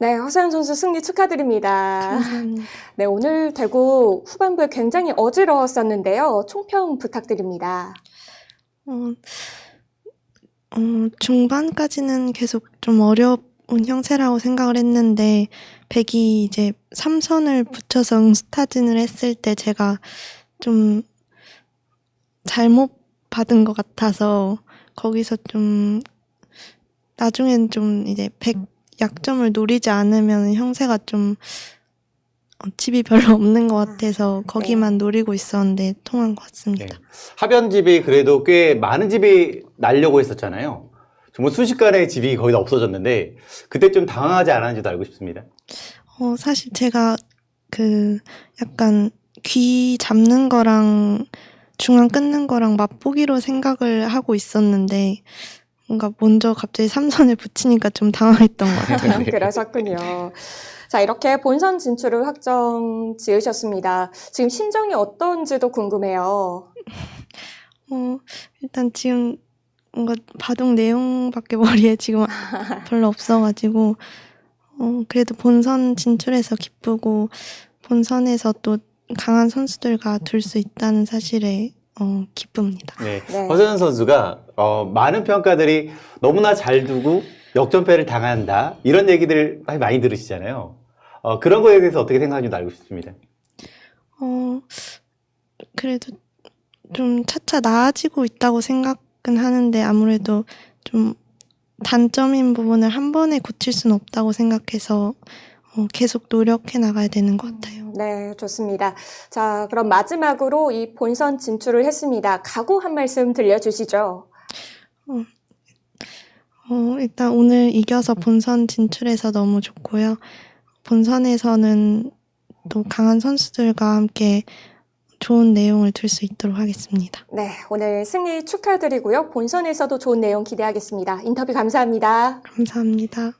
네, 허세현 선수 승리 축하드립니다. 감사합니다. 네, 오늘 대구 후반부에 굉장히 어지러웠었는데요. 총평 부탁드립니다. 어, 어, 중반까지는 계속 좀 어려운 형세라고 생각을 했는데, 백이 이제 삼선을 붙여서 응스타진을 했을 때 제가 좀 잘못 받은 것 같아서, 거기서 좀, 나중엔 좀 이제 백 약점을 노리지 않으면 형세가 좀, 어, 집이 별로 없는 것 같아서 거기만 노리고 있었는데 통한 것 같습니다. 네. 하변 집이 그래도 꽤 많은 집이 날려고 했었잖아요. 정말 순식간에 집이 거의 다 없어졌는데 그때 좀 당황하지 않았는지도 알고 싶습니다. 어, 사실 제가 그 약간 귀 잡는 거랑 중앙 끊는 거랑 맛보기로 생각을 하고 있었는데 뭔가 먼저 갑자기 삼선을 붙이니까 좀 당황했던 것 같아요. 네. 그러셨군요. 자, 이렇게 본선 진출을 확정 지으셨습니다. 지금 심정이 어떤지도 궁금해요. 어, 일단 지금 뭔가 바둑 내용밖에 머리에 지금 별로 없어가지고 어, 그래도 본선 진출해서 기쁘고 본선에서 또 강한 선수들과 둘 수 있다는 사실에 어, 기쁩니다. 네. 네. 허세현 선수가 어, 많은 평가들이 너무나 잘 두고 역전패를 당한다 이런 얘기들 많이 들으시잖아요. 어, 그런 거에 대해서 어떻게 생각하는지 알고 싶습니다. 어, 그래도 좀 차차 나아지고 있다고 생각은 하는데 아무래도 좀 단점인 부분을 한 번에 고칠 수는 없다고 생각해서 어, 계속 노력해 나가야 되는 것 같아요. 네, 좋습니다. 자, 그럼 마지막으로 이 본선 진출을 했습니다. 각오 한 말씀 들려주시죠. 어, 일단 오늘 이겨서 본선 진출해서 너무 좋고요. 본선에서는 또 강한 선수들과 함께 좋은 내용을 들 수 있도록 하겠습니다. 네, 오늘 승리 축하드리고요. 본선에서도 좋은 내용 기대하겠습니다. 인터뷰 감사합니다. 감사합니다.